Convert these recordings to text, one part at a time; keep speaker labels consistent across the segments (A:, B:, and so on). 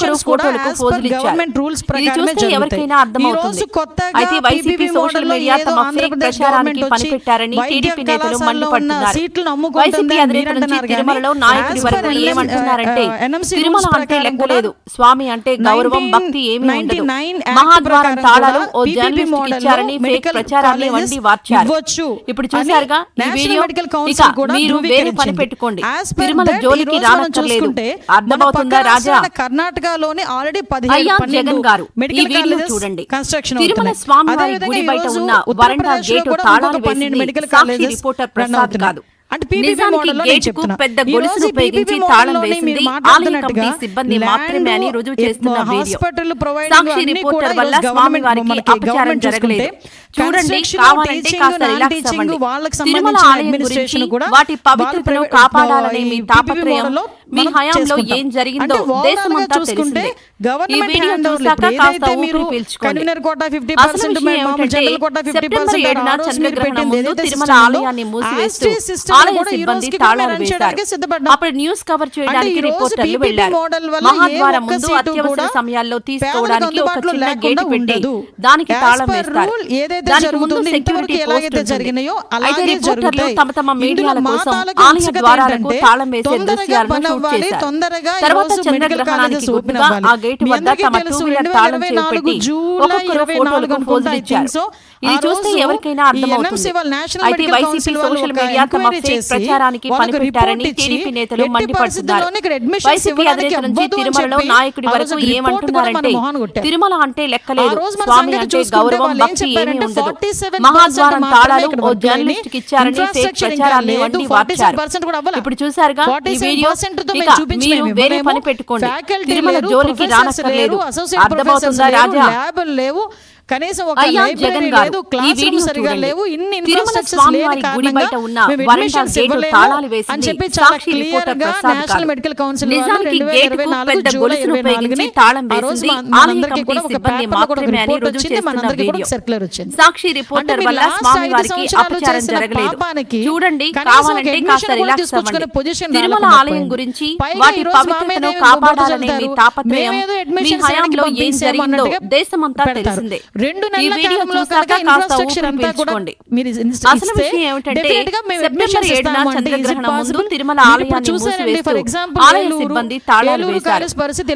A: కూడా
B: ఫోటోలకు పోజులు
A: ప్రకారమే.
B: ఎవరికైనా అర్థమవుతుంది. అయితే వైసీపీ సోషల్ మీడియా తమ ఫేక్ ప్రచారానికి పనిపెట్టారని టీడీపీ నేతలు మండిపడుతున్నారు. వైసీపీ అధినేత నుంచి తిరుమలలో నాయకుడి వరకు ఏమంటున్నారంటే తిరుమల అంటే లెక్కలేదు. స్వామి అంటే గౌరవం భక్తి ఏమీ ఉండదు.
A: 1999 యాక్ట్
B: మహాద్వారం తాళాలు ఓ జర్నలిస్ట్ ఇచ్చారని ఫేక్ ప్రచారాన్ని వండి వార్చారు. ఇప్పుడు చూసారుగా ఈ వీడియో ఇక మీరు వేరే పని. పెట్టుకోండి. తిరుమల జోలికి రానక్కర్లేదు. అర్థమవుతుందా రాజా?
A: రాష్ట్రాల కర్ణాటకలోని ఆల్రెడీ
B: జగన్ గారు. ఈ
A: మెడికల్ కాలేజెస్
B: చూడండి.
A: కన్స్ట్రక్షన్
B: తిరుమల గుడి బయట ఉన్న వరండా గేటు తాళాలు వేసింది
A: medical colleges
B: reporter
A: run
B: Prasad
A: అవుతున్నాయి.
B: కాదు.
A: అంటే.
B: పెద్ద గొలుసును ఉపయోగించి తాళం వేసింది ఆలయ కమిటీ సిబ్బంది మాత్రమే అని రుజువు చేస్తున్న వీడియో. సాక్షి రిపోర్టర్ వల్ల స్వామి వారికి అపచారం జరగలేదు. చూడండి కావాలంటే కాస్త రిలాక్స్ అవ్వండి. తిరుమల ఆలయం గురించి వాటి పవిత్రతను కాపాడాలనే మీ
A: PPP
B: తాపత్రయం
A: మోడల్లో
B: మీ హయాంలో. ఏం జరిగిందో దేశమంతా
A: చూసుకుంటే
B: తెలిసిందే. అప్పుడు న్యూస్ కవర్ చేయడానికి రిపోర్టర్లు వెళ్ళారు మహాద్వారం ముందు అత్యవసర సమయాల్లో తీసుకోవడానికి ఒక చిన్న గేటు పెట్టి దానికి తాళం వేస్తారు. దానికి ముందు సెక్యూరిటీ పోస్ట్ ఉంటుంది. అయితే రిపోర్టర్లు తమ తమ మీడియాల కోసం ఆలయ ద్వారాలకు తాళం వేసే దృశ్యాలను షూట్ చేశారు. తర్వాత చంద్రగ్రహణానికి గుర్తుగా ఆ గేటు వద్ద తమ టూ వీలర్ తాళం చేపెట్టి ఒక్కొక్కరు ఫోటోలకు పోజులు ఇచ్చారు. ఇది చూస్తే ఎవరికైనా అర్థమవుతుంది. అయితే వైసీపీ సోషల్ మీడియా తమ ఫేక్ ప్రచారానికి పనిపెట్టారని టీడీపీ నేతలు మండిపడుతున్నారు. వైసీపీ అధినేత నుంచి తిరుమలలో నాయకుడి వరకు ఏమంటున్నారంటే తిరుమల అంటే లెక్కలేదు. స్వామి అంటే గౌరవం భక్తి ఏమీ ఉండదు. మహాద్వారం తాళాలు ఓ జర్నలిస్ట్కి ఇచ్చారని ఫేక్ ప్రచారాన్ని వండి వార్చారు ఇప్పుడు చూసారుగా ఈ వీడియో ఇక మీరు వేరే పని పెట్టుకోండి. తిరుమల జోలికి రానక్కర్లేదు. అర్థమవుతుందా రాజా?
A: లేవు. కనీసం ఒక లైబ్రరీ లేదు క్లాస్ రూమ్ సరిగా. లేవు ఇన్ని
B: స్వామి
A: లేని కారణంగా మేము అని చెప్పి చాలా
B: రిపోర్టర్గా
A: నేషనల్. మెడికల్ కౌన్సిల్
B: నిజానికి గేటుకు పెద్ద గొలుసును ఉపయోగించి తాళం వేసింది ఆలయ కమిటీ సిబ్బంది మాత్రమే అని రుజువు చేస్తున్న వీడియో
A: సర్క్యులర్ వచ్చింది
B: సాక్షి రిపోర్టర్ వల్ల స్వామి వారికి అపచారం
A: చేసిన
B: జరగలేదు
A: పాపానికి
B: చూడండి కావాలంటే
A: ఒక
B: కాస్త
A: కూడా
B: రిలాక్స్ అవ్వండి
A: position
B: తిరుమల ఆలయం. గురించి వాటి
A: రోజు
B: పవిత్రతను కాపాడాలనే మీ తాపత్రయం మీ హయాంలో ఏం జరిగిందో దేశమంతా. తెలిసిందే
A: రెండు నెలల కాలంలో కనుక
B: ఊపిరి
A: అంతా కూడా మీరు
B: అసలు విషయం ఏమిటంటే సెప్టెంబర్ ఏడున చంద్రగ్రహణం ముందు? తిరుమల ఆలయాన్ని మూసివేస్తూ
A: for example,
B: ఆలయ సిబ్బంది తాళాలు వేశారు.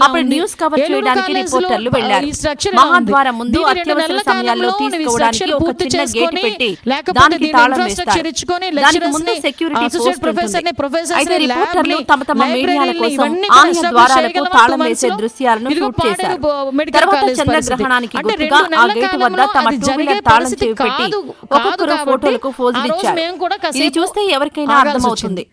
B: అప్పుడు. న్యూస్ కవర్ చేయడానికి రిపోర్టర్లు
A: ఉంది.
B: మహాద్వారం ముందు అత్యవసర సమయాల్లో తీసుకోవడానికి ఒక చిన్న గేటు పెట్టి దానికి
A: దీని
B: తాళం వేస్తారు. దానికి ముందు సెక్యూరిటీ పోస్ట్ ఉంటుంది. అయితే రిపోర్టర్లు తమ తమ మీడియాల కోసం ఆలయ ద్వారాలకు తాళం వేసే? దృశ్యాలను షూట్ చేశారు. తర్వాత చంద్రగ్రహణానికి గుర్తుగా గేటు వద్ద తమ
A: అది
B: టూ
A: జరిగే
B: వీలర్ తాళం చేపెట్టి
A: కాదు.
B: ఒక్కొక్కరు ఫోటోలకు
A: రోజు
B: ఇచ్చారు ఇది చూస్తే ఎవరికైనా అర్థమవుతుంది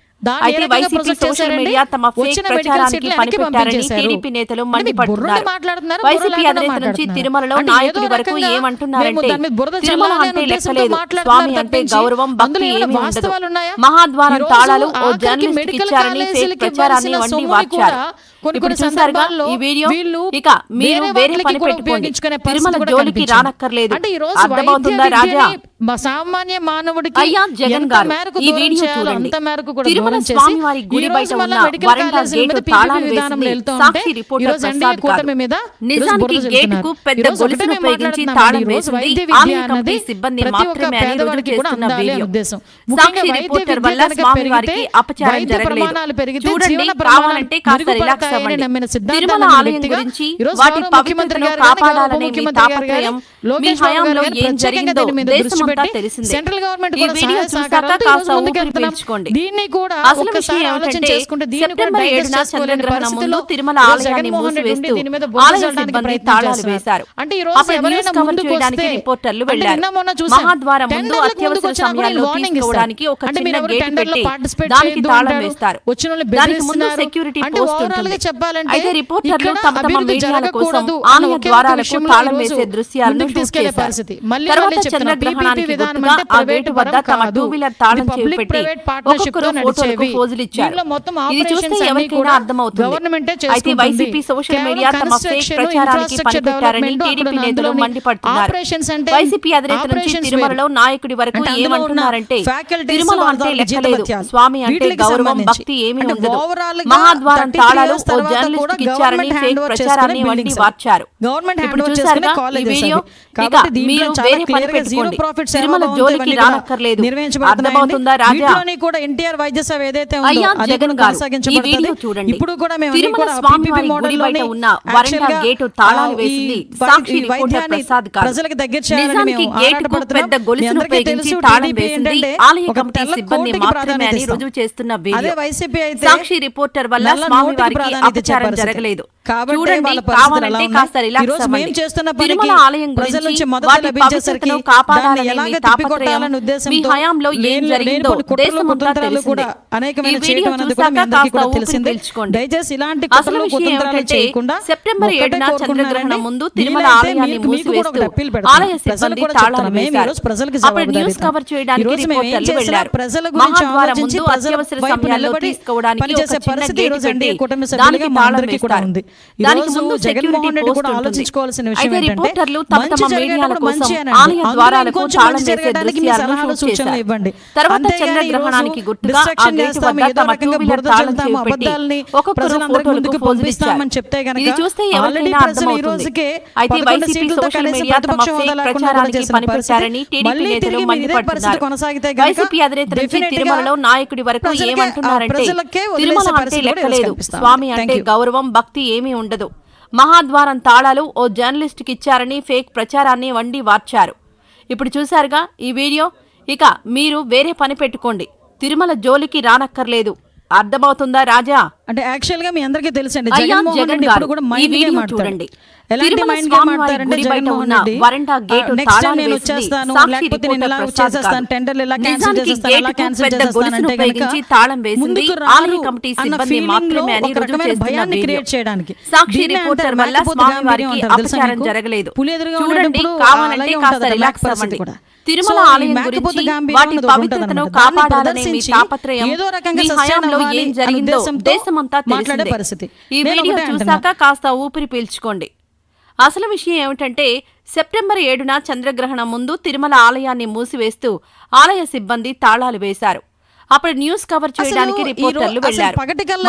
B: అయితే వైసీపీ సోషల్? మీడియా తమ ఫేక్ ప్రచారానికి పనిపెట్టారని. టీడీపీ నేతలు మండిపడుతున్నారు వైసీపీ అధినేత నుంచి. తిరుమలలో నాయకుడి వరకు ఏమంటున్నారంటే తిరుమల అంటే లెక్కలేదు స్వామి అంటే గౌరవం భక్తి ఏమీ ఉండదు? మహాద్వారం తాళాలు ఓ జర్నలిస్ట్ ఇచ్చారని ఫేక్ ప్రచారాన్ని వండి వార్చారు
A: కొన్ని కొన్ని సందర్భాల్లో
B: ఈ వీడియో
A: వీళ్ళు
B: ఇక మీరు
A: వేరే
B: పని
A: కూడా
B: పెట్టుకోండి. తిరుమల జోలికి. రానక్కర్లేదు.
A: అంటే ఈ రోజు
B: అర్థమవుతుందా రాజా?
A: మా సామాన్య మానవుడికి
B: అయ్యా జగన్ గారు
A: మేరకు
B: ఈ వీడియో చూడండి
A: అంత మేరకు కూడా
B: తిరుమల స్వామి వారి గుడి బయట ఉన్న వరండా గేటు తాళాలు వేసింది సాక్షి రిపోర్టర్ ప్రసాద్ నిజానికి. పెద్ద గొలుసును ఉపయోగించి. తాళం వేసింది ఆలయ కమిటీ సిబ్బంది మాత్రమే అని రుజువు చేస్తున్న వీడియో. సాక్షి రిపోర్టర్ వల్ల స్వామి వారికి అపచారం జరగలేదు చూడండి కావాలంటే కాస్త రిలాక్స్ అవ్వండి ఆలయం గురించి వాటి పవిత్రతను
A: గారు
B: కాపాడాలనే మీ తాపత్రయం మీ హయాంలో ఏం జరిగిందో
A: పెట్టి సెంట్రల్ గవర్నమెంట్ కూడా
B: వీడియో చూసాక కాస్త ఊపిరి. పీల్చుకోండి
A: దీన్ని కూడా
B: అసలు విషయం ఏమిటంటే సెప్టెంబర్ ఏడున చంద్రగ్రహణం ముందు తిరుమల ఆలయాన్ని మూసివేస్తూ ఆలయ సిబ్బంది తాళాలు. వేశారు అప్పుడు న్యూస్ కవర్ చేయడానికి రిపోర్టర్లు
A: వెళ్ళారు.
B: మహాద్వారం ముందు అత్యవసర సమయాల్లో తీసుకోవడానికి. ఒక చిన్న గేట్ పెట్టి దానికి తాళం. వేస్తారు దానికి ముందు. సెక్యూరిటీ పోస్ట్ ఉంటుంది అయితే తమ తమ మీడియాల కోసం టీడీపీ
A: విధానం అంటే ప్రైవేట్
B: వద్ద తమ టూ వీలర్ తాళం చేపెట్టి ఒక్కొక్కరు ఫోటోలకు పోజులు ఇచ్చారు. ఇది చూస్తే ఎవరికైనా అర్థమవుతుంది. అయితే వైసీపీ సోషల్ మీడియా తమ ఫేక్ ప్రచారానికి పనిపెట్టారని టీడీపీ నేతలు మండిపడుతున్నారు. వైసీపీ అధినేత నుంచి తిరుమలలో నాయకుడి వరకు ఏమంటున్నారంటే తిరుమల అంటే లెక్కలేదు. స్వామి అంటే గౌరవం భక్తి ఏమీ ఉండదు. మహాద్వారం తాళాలు ఓ జర్నలిస్ట్ ఇచ్చారని ఫేక్ ప్రచారాన్ని వండి వార్చారు ఇప్పుడు చూసారుగా ఈ వీడియో ఇక మీరు వేరే పని పెట్టుకోండి. తిరుమల జోలికి రానక్కర్లేదు. అర్థమవుతుందా రాజా?
A: కూడా ఎన్టీఆర్ వైద్య సేవ ఏదైతే ఉందో అది ఇప్పుడు కూడా మేము
B: తిరుమల స్వామి
A: మోడల్
B: బయట ఉన్న గేటు తాళాలు వేసింది ప్రసాద్
A: ప్రజలకు దగ్గర చేయాలని మేము గేట్
B: పెద్ద గొలుసును ఉపయోగించి తాళం వేసింది ఆలయ కమిటీ సిబ్బంది మాత్రమే అని రుజువు చేస్తున్న వీడియో. సాక్షి రిపోర్టర్ వల్ల స్వామి వారికి అపచారం జరగలేదు.
A: దయచేసి
B: సెప్టెంబర్ ఏడున చంద్రగ్రహణం ముందు తిరుమల ఆలయాన్ని కవర్ చేయడానికి ముందు తీసుకోవడానికి దానికి దానికి ముందు
A: కూడా ఆలోచించుకోవాల్సిన విషయం ఏంటంటే
B: ఆలయ ద్వారాలకు దృశ్యాలను
A: సూచనలు ఇవ్వండి.
B: తర్వాత చంద్రగ్రహణానికి గుర్తుగా ఆ గేట్ వద్ద తమ ఒక్కొక్కరు
A: పొందిస్తామని చెప్తే గనక
B: ఇది చూస్తే అర్థమవుతుంది. అయితే వైసీపీ సోషల్ మీడియా తమ ఫేక్ ప్రచారానికి పనిపెట్టారని టీడీపీ నేతలు మండిపడుతున్నారు. వైసీపీ అధినేత నుంచి తిరుమలలో నాయకుడి వరకు ఏమంటున్నారంటే తిరుమల అంటే లెక్కలేదు స్వామి అంటే గౌరవం భక్తి ఏ ఏమీ ఉండదు. మహాద్వారం తాళాలు ఓ జర్నలిస్ట్కిచ్చారని ఫేక్ ప్రచారాన్ని వండి వార్చారు. ఇప్పుడు చూశారుగా ఈ వీడియో. ఇక మీరు వేరే పని పెట్టుకోండి. తిరుమల జోలికి రానక్కర్లేదు. అర్థమవుతుందా రాజా?
A: అంటే యాక్చువల్గా మీ అందరికీ తెలుసండి జగన్మోహన్ రెడ్డి ఇప్పుడు కూడా మైండ్ ఎలాంటి మైండ్ గేమ్ ఆడతారంటే జగన్మోహన్ రెడ్డి? నెక్స్ట్ టైం నేను వచ్చేస్తాను లేకపోతే నేను టెండర్లు క్యాన్సిల్ చేసేస్తాను క్యాన్సిల్ చేసేస్తాను
B: అంటే కనుక
A: ముందుకు
B: రాను
A: అన్న
B: ఫీలింగ్లో
A: ఒక రకమైన భయాన్ని క్రియేట్ చేయడానికి.
B: సాక్షి జరగలేదు.
A: ఉన్నప్పుడు కూడా.
B: తిరుమల ఆలయం
A: ఏదో రకంగా
B: అంతా
A: మాట్లాడే పరిస్థితి.
B: ఈ వీడియో చూశాక కాస్త ఊపిరి పీల్చుకోండి. అసలు విషయం ఏమిటంటే సెప్టెంబర్ ఏడున చంద్రగ్రహణం ముందు తిరుమల ఆలయాన్ని మూసివేస్తూ ఆలయ సిబ్బంది తాళాలు వేశారు. అప్పుడు న్యూస్ కవర్ చేయడానికి రిపోర్టర్లు
A: వెళ్ళారు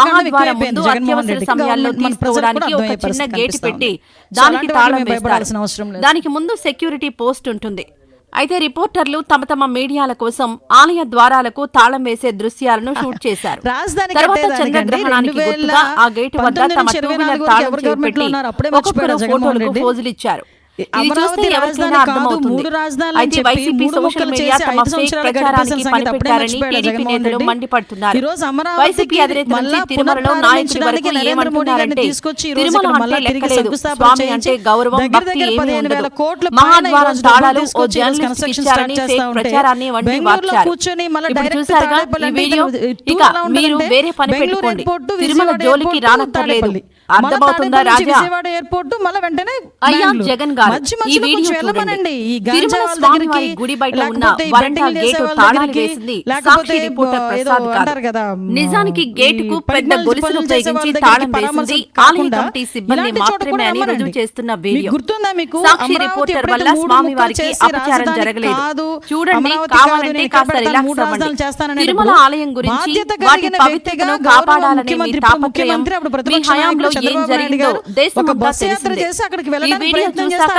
B: మహాద్వారం ముందు అత్యవసర సమయాల్లో తీసుకోవడానికి ఒక చిన్న గేటు పెట్టి దానికి తాళం వేస్తారు. దానికి ముందు సెక్యూరిటీ పోస్ట్ ఉంటుంది. అయితే రిపోర్టర్లు తమ తమ మీడియాల కోసం ఆలయ ద్వారాలకు తాళం వేసే దృశ్యాలను షూట్ చేశారు. తర్వాత చంద్రగ్రహణానికి ఆ గేట్ వద్ద తమ టూ తాళం
A: కూర్చొని మళ్ళీ
B: మీరు వేరే పని తిరుమల జోలికి రానక్కర్లేదు. అర్థమవుతుందా రాజా
A: విజయవాడ ఎయిర్పోర్ట్ మళ్ళీ వెంటనే
B: అయ్యా జగన్ గారు
A: మధ్య
B: నిజానికి గేట్కు పెద్ద
A: గొలుసులు
B: ఉపయోగించి తాళం వేసింది. ఆలయ కమిటీ సిబ్బంది మాత్రమే అని రుజువు చేస్తున్న
A: గుర్తుందా మీకు?
B: సాక్షి రిపోర్టర్ వల్ల స్వామి వారికి అపచారం జరగలేదు. చూడండి కావాలంటే కాస్త రిలాక్స్ అవ్వండి. తిరుమల ఆలయం గురించి వాటి పవిత్రతను కాపాడాలనే మీ తాపత్రయం. మీ హయాంలో ఏం జరిగిందో దేశమంతా తెలిసిందే. ఈ వీడియో చూసాక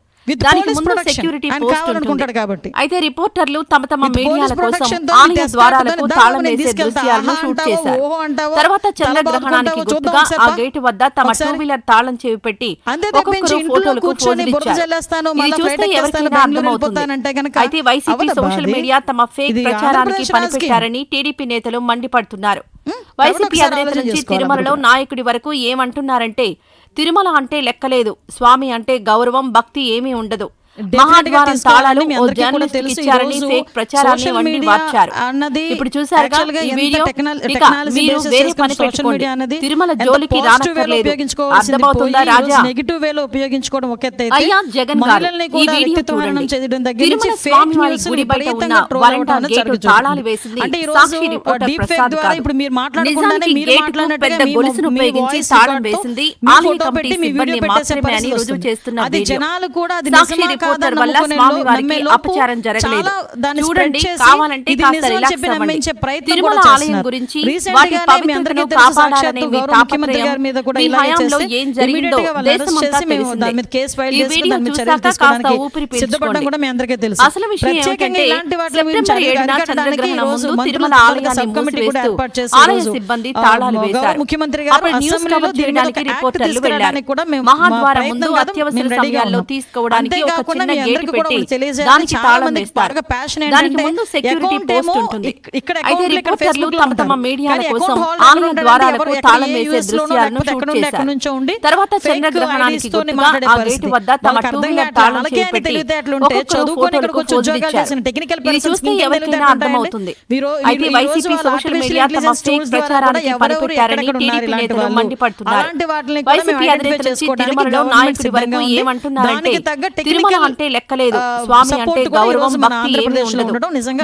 B: దానికి ముందు. సెక్యూరిటీ పోస్ట్ ఉంటుంది
A: కాబట్టి.
B: అయితే రిపోర్టర్లు తమ తమ మీడియాల కోసం ఆలయ ద్వారాలకు తాళం వేసే. దృశ్యాలను షూట్ చేశారు తర్వాత చంద్రగ్రహణానికి గుర్తుగా ఆ. గేటు వద్ద తమ టూ. వీలర్ తాళం చెవి పెట్టి ఒక్కొక్కరు ఫోటోలకు ఇది చూస్తే ఎవరికైనా అర్థమవుతుంది అయితే వైసీపీ సోషల్. మీడియా తమ ఫేక్ ప్రచారానికి పనిపెట్టారని టీడీపీ నేతలు మండిపడుతున్నారు వైసీపీ అధినేత నుంచి తిరుమలలో. నాయకుడి వరకు ఏమంటున్నారంటే తిరుమల అంటే లెక్కలేదు. స్వామి అంటే గౌరవం భక్తి ఏమీ ఉండదు. మహాద్వారం తాళాలు ఓ జర్నలిస్ట్. ఇచ్చారని ఫేక్ ప్రచారాన్ని వండి మార్చారు ఇప్పుడు చూసారుగా ఈ వీడియో? ఇక మీరు వేరే పని పెట్టుకోండి. తిరుమల జోలికి రానక్కర్లేదు. అర్థమవుతుందా రాజా?
A: నెగిటివ్ వేలో ఉపయోగించుకోవడం ఒక ఎత్తు అయితే
B: అయ్యా జగన్ గారు
A: మహిళల్ని
B: ఈ
A: కూడా
B: వీడియో చూడండి. తిరుమల గుడి బయట ఉన్న వరండా గేటు. తాళాలు వేసింది సాక్షి రిపోర్టర్ ప్రసాద్
A: ఇప్పుడు మీరు మాట్లాడకుండానే మీరు
B: పెద్ద గొలుసును ఉపయోగించి తాళం వేసింది. ఆలయ కమిటీ సిబ్బంది మాత్రమే అని రుజువు. చేస్తున్న వీడియో. సాక్షి
A: నిజమా
B: రిపోర్టర్
A: కాదా
B: వల్ల
A: నమ్ముకునే
B: అపచారం జరగలేదు
A: దాన్ని
B: చూడండి కావాలంటే
A: చెప్పి నమ్మించే ప్రయత్నం కూడా చేస్తున్నారు.
B: గురించి వాటి పవిత్రతను కాపాడాలనే మీ తాపత్రయం మీ హయాంలో ఏం జరిగిందో దేశమంతా
A: చేసి మేము
B: తెలిసిందే. ఈ వీడియో
A: చర్యలు
B: కాస్త ఊపిరి పీల్చుకోండి.
A: కూడా మీ అందరికీ తెలుసు
B: అసలు విషయం ఏమిటంటే సెప్టెంబర్ ఏడున చంద్రగ్రహణం ముందు తిరుమల ఆలయాన్ని మూసివేస్తూ ఆలయ సిబ్బంది తాళాలు వేశారు
A: ముఖ్యమంత్రి గారు
B: న్యూస్ కవర్ చేయడానికి రిపోర్టర్లు
A: మేము
B: మహాద్వారం ముందు అత్యవసర సమయాల్లో. తీసుకోవడానికి ఒక
A: మీ అందరికీ కూడా తెలియజేయాలి. చాలా మందికి బాగా ఏంటంటే
B: ముందు సెక్యూరిటీ పోస్ట్ ఉంటుంది
A: ఇక్కడ
B: అయితే రిపోర్టర్లు తమ తమ. మీడియాల కోసం ఆలయ ద్వారాలకు తాళం వేసే దృశ్యాలను షూట్ చేశారు తర్వాత చంద్రగ్రహణానికి గుర్తుగా ఆ గేటు. వద్ద తమ టూ వీలర్. తాళం చేపెట్టి ఇది చూస్తే ఎవరికైనా అర్థమవుతుంది అయితే వైసీపీ సోషల్ మీడియా తమ ఫేక్ ప్రచారానికి పనిపెట్టారని టీడీపీ నేతలు. మండిపడుతున్నారు వైసీపీ అధినేత నుంచి తిరుమలలో నాయకుడి వరకు. ఏమంటున్నారంటే తిరుమల అంటే లెక్కలేదు. స్వామి అంటే గౌరవం భక్తి ఏమీ ఉండదు.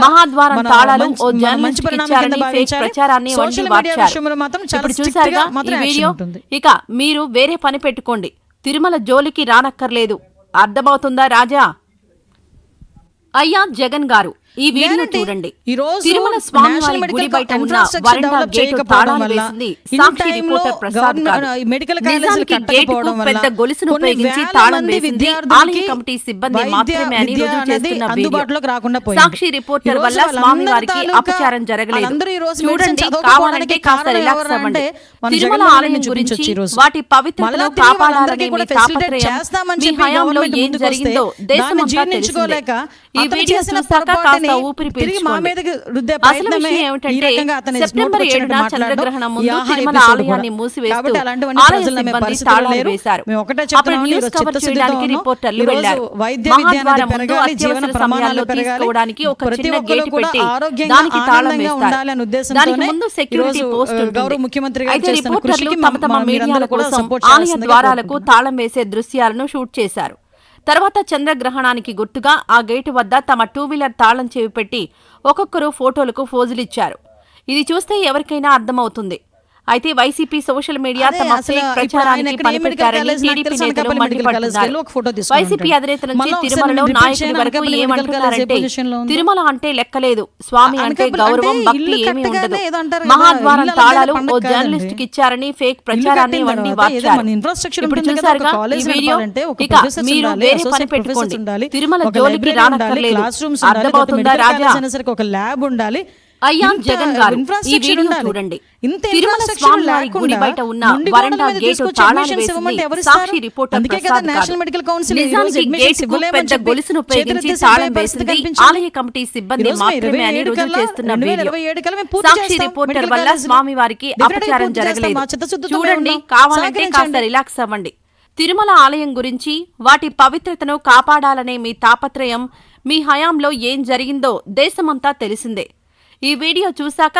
B: మహాద్వారం తాళాలు ఓ జర్నలిస్ట్ ఇచ్చారని ఫేక్. ప్రచారాన్ని వండి మార్చారు ఇప్పుడు చూసారుగా ఈ వీడియో. ఇక మీరు వేరే పని పెట్టుకోండి. తిరుమల జోలికి రానక్కర్లేదు. అర్థమవుతుందా రాజా? అయ్యా జగన్ గారు. ఈ వీడియో. చూడండి
A: ఈ రోజు
B: తిరుమల స్వామి
A: National
B: వారి
A: Medical
B: గుడి బయట ఉన్న వరండా గేటు తాళాలు వేసింది సాక్షి రిపోర్టర్ ప్రసాద్ గారు నిజానికి
A: వల్ల
B: పెద్ద గొలుసును ఉపయోగించి తాళం వేసింది ఆలయ కమిటీ సిబ్బంది మాత్రమే అని రుజువు చేస్తున్న వీడియో. సాక్షి రిపోర్టర్ వల్ల
A: వాళ్ళందరి
B: స్వామి వారికి
A: తాలూకా-
B: అపచారం జరగలేదు చూడండి కావాలంటే కాస్త రిలాక్స్ అవ్వండి తిరుమల ఆలయం గురించి. వాటి పవిత్రతను కాపాడాలనే మీ తాపత్రయం మీ హయాంలో ఏం జరిగిందో దేశమంతా తెలిసిందే ఈ వీడియో చూసాక
A: పొరపాటుని
B: ఊపిరి అసలు విషయం ఏమిటంటే సెప్టెంబర్ ఏడున చంద్రగ్రహణం ముందు తిరుమల ఆలయాన్ని. మూసివేస్తూ ఆలయ
A: నమ్మే
B: సిబ్బంది తాళాలు. వేశారు
A: మేము ఒకటే
B: అప్పుడు న్యూస్ కవర్ చేయడానికి. రిపోర్టర్లు
A: వెళ్ళారు
B: మహాద్వారం ముందు అత్యవసర సమయాల్లో. తీసుకోవడానికి ఒక చిన్న గేటు పెట్టి దానికి తాళం వేస్తారు దానికి ముందు సెక్యూరిటీ పోస్ట్ ఉంటుంది అయితే రిపోర్టర్లు తమ తమ మీడియాల కోసం ఆలయ ద్వారాలకు. తాళం వేసే దృశ్యాలను షూట్ చేశారు తర్వాత చంద్రగ్రహణానికి గుర్తుగా ఆ గేటు వద్ద తమ టూ వీలర్ తాళం చెవి పెట్టి ఒక్కొక్కరు ఫోటోలకు ఫోజులిచ్చారు. ఇది చూస్తే ఎవరికైనా అర్థమవుతుంది. అయితే వైసీపీ సోషల్ మీడియా తమ ఫేక్ ప్రచారానికి పనిపెట్టారని టీడీపీ నేతలు మండిపడుతున్నారు. వైసీపీ అధినేత నుంచి తిరుమలలో నాయకుడి వరకు ఏమంటున్నారంటే? తిరుమల అంటే లెక్కలేదు. స్వామి అంటే గౌరవం భక్తి ఏమీ ఉండదు. మహాద్వారం తాళాలు ఓ
A: జర్నలిస్ట్కి.
B: ఇచ్చారని ఫేక్ ప్రచారాన్ని వండి వార్చారు
A: infrastructure
B: ఇప్పుడు చూసారుగా ఈ వీడియో ఇక మీరు వేరే పని పెట్టుకోండి. తిరుమల జోలికి రానక్కర్లేదు. అర్థమవుతుందా రాజా?
A: ఒక ల్యాబ్ ఉండాలి
B: అయ్యా జగన్ గారు ఈ వీడియో. చూడండి
A: ఇంత
B: తిరుమల స్వామివారి గుడి బయట ఉన్న వరండా గేటు తాళాలు వేసింది సాక్షి? రిపోర్టర్ ప్రసాద్ నిజానికి
A: ఇవ్వలేమని
B: పెద్ద గొలుసును ఉపయోగించి తాళం వేసింది. ఆలయ కమిటీ సిబ్బంది మాత్రమే అని రుజువు చేస్తున్న వీడియో సాక్షి రిపోర్టర్ వల్ల అపచారం. జరగలేదు చూడండి. కావాలంటే కాస్త. రిలాక్స్ అవ్వండి తిరుమల ఆలయం గురించి వాటి పవిత్రతను కాపాడాలనే మీ తాపత్రయం మీ హయాంలో ఏం జరిగిందో దేశమంతా తెలిసిందే ఈ వీడియో చూశాక